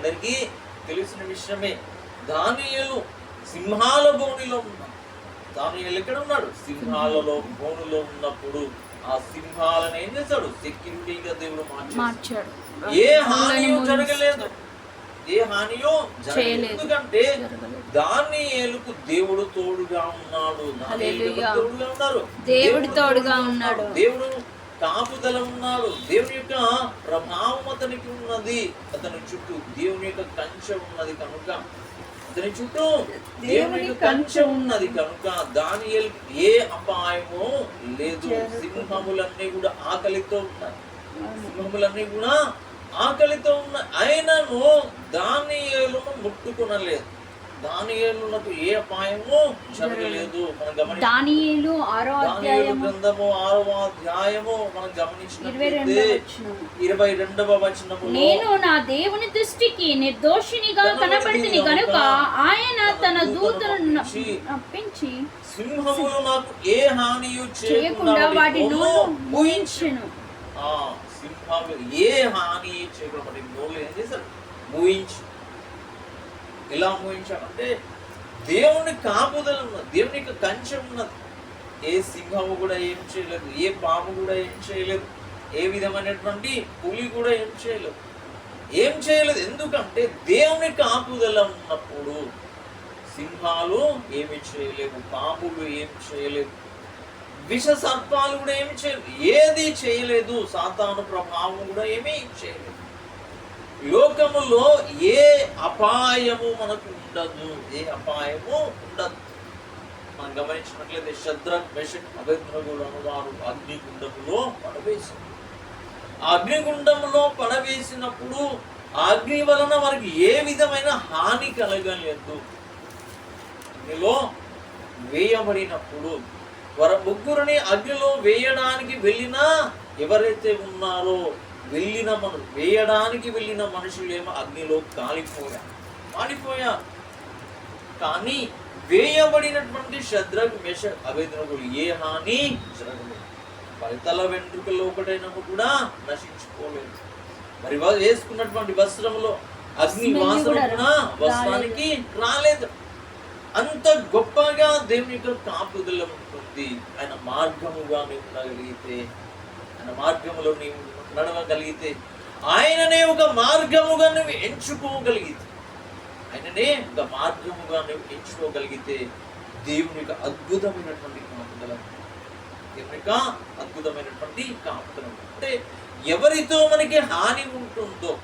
మనందరికీ తెలిసిన విషయమే. దానియేలు సింహాల బోనిలో ఉన్నాడు దానియేలు ఎక్కడ ఉన్నాడు? సింహాలలో బోనులో ఉన్నప్పుడు ఆ సింహాలను ఏం చేశాడు? సెక్యూరిటీగా దేవుడు మార్చాడు. ఏ హానియో జరగలేదు. ఏ హానియో జరగలేదు. ఎందుకంటే జరగలేదు. దానియేలుకు దేవుడు తోడుగా ఉన్నాడు. తోడుగా ఉన్నారు. దేవుడు తోడుగా ఉన్నాడు. దేవుడు కాపుదల ఉన్నాడు దేవుని యొక్క ప్రభావం అతనికి ఉన్నది. అతని చుట్టూ దేవుని యొక్క కంచె ఉన్నది కనుక. అతని చుట్టూ దేవుని యొక్క కంచె ఉన్నది కనుక. దానియేలు ఏ అపాయమో లేదు. సింహములన్నీ కూడా ఆకలితో ఉన్నాయి. సింహములన్నీ కూడా ఆకలితో ఉన్న ఆయనను దానియేలును ముట్టుకునలేదు. దానియేలునకు ఏ అపాయము జరగలేదు. మనం గమనించాలి దానియేలు ఆరో అధ్యాయము గ్రంథము ఆరవ అధ్యాయము మనం గమనించినట్లయితే వచనము. ఇరవై రెండవ వచనములో నేను నా దేవుని దృష్టికి నిర్దోషినిగా కనబడుతుంది కనుక ఆయన తన దూతలను పంపించి, సింహములు నాకు ఏ హానియు చేయకుండా వాటి నోరు ఊహించు మూయించెను. ఆ సింహములు ఏ హాని చేయకుండా వాటి ఏం చేశారు మూయించు ఎలా మూయించామంటే దేవుని కాపుదల ఉన్నది దేవుని యొక్క కంచె ఉన్నది ఏ సింహము కూడా ఏం చేయలేదు ఏ పాము కూడా ఏం చేయలేదు ఏ విధమైనటువంటి పులి కూడా ఏం చేయలేదు. ఏం చేయలేదు ఎందుకంటే దేవుని కాపుదల ఉన్నప్పుడు సింహాలు ఏమి చేయలేవు పాములు ఏం చేయలేవు విష సర్పాలు కూడా ఏమి చేయలేదు ఏది చేయలేదు సాతాను ప్రభావం కూడా ఏమీ చేయలేదు. లోకములో ఏ అపాయము మనకు ఉండదు. ఏ అపాయము ఉండదు. మనం గమనించినట్లయితే శద్ర మెషక్ అభిద్రగులను వారు అగ్నిగుండములో పడవేశారు. అగ్నిగుండంలో పడవేసినప్పుడు అగ్ని వలన వారికి ఏ విధమైన హాని కలగలేదు. అగ్నిలో వేయబడినప్పుడు వారి ముగ్గురిని అగ్నిలో వేయడానికి వెళ్ళినా ఎవరైతే ఉన్నారో వెళ్ళిన మను వేయడానికి వెళ్ళిన మనుషులేమో అగ్నిలో కాలిపోయా. కాలిపోయారు కానీ వేయబడినటువంటి శద్రక్ మెష అభేదనకులు ఏ హాని జరగలేదు. వారి తల వెంట్రుకల్లో ఒకటైనప్పుడు కూడా నశించుకోలేదు మరి వేసుకున్నటువంటి వస్త్రంలో అగ్ని వాసన కూడా వస్త్రానికి రాలేదు. అంత గొప్పగా దేవుని యొక్క కాపుదల ఉంటుంది. ఆయన మార్గముగా నీవు ఉండగలిగితే ఆయన మార్గములో నీవు నడవగలిగితే ఆయననే ఒక మార్గముగా నువ్వు ఎంచుకోగలిగితే. ఆయననే ఒక మార్గముగా నువ్వు ఎంచుకోగలిగితే దేవుని యొక్క అద్భుతమైనటువంటి కాపుదల దేవుని యొక్క అద్భుతమైనటువంటి కాపుదల. అంటే ఎవరితో మనకి హాని ఉంటుందో